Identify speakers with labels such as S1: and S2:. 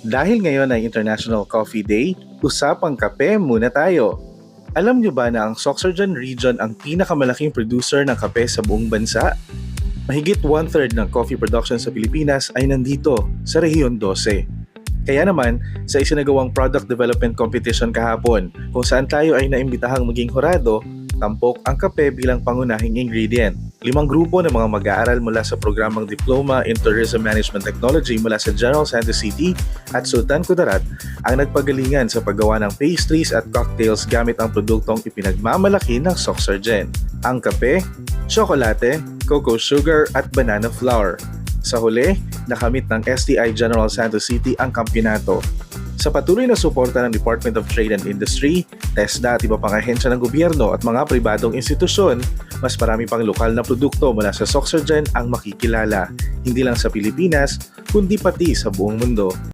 S1: Dahil ngayon ay International Coffee Day, usapang kape muna tayo. Alam nyo ba na ang Soxargen region ang pinakamalaking producer ng kape sa buong bansa? Mahigit one-third ng coffee production sa Pilipinas ay nandito sa Rehiyon 12. Kaya naman, sa isinagawang product development competition kahapon, kung saan tayo ay naimbitahang maging horado, tampok ang kape bilang pangunahing ingredient. Limang grupo ng mga mag-aaral mula sa programang Diploma in Tourism Management Technology mula sa General Santos City at Sultan Kudarat ang nagpagalingan sa paggawa ng pastries at cocktails gamit ang produktong ipinagmamalaki ng Soxargen. Ang kape, tsokolate, cocoa sugar at banana flour. Sa huli, nakamit ng STI General Santos City ang kampyonato. Sa patuloy na suporta ng Department of Trade and Industry, TESDA at iba pang ahensya ng gobyerno at mga pribadong institusyon, mas marami pang lokal na produkto mula sa Soxargen ang makikilala, hindi lang sa Pilipinas, kundi pati sa buong mundo.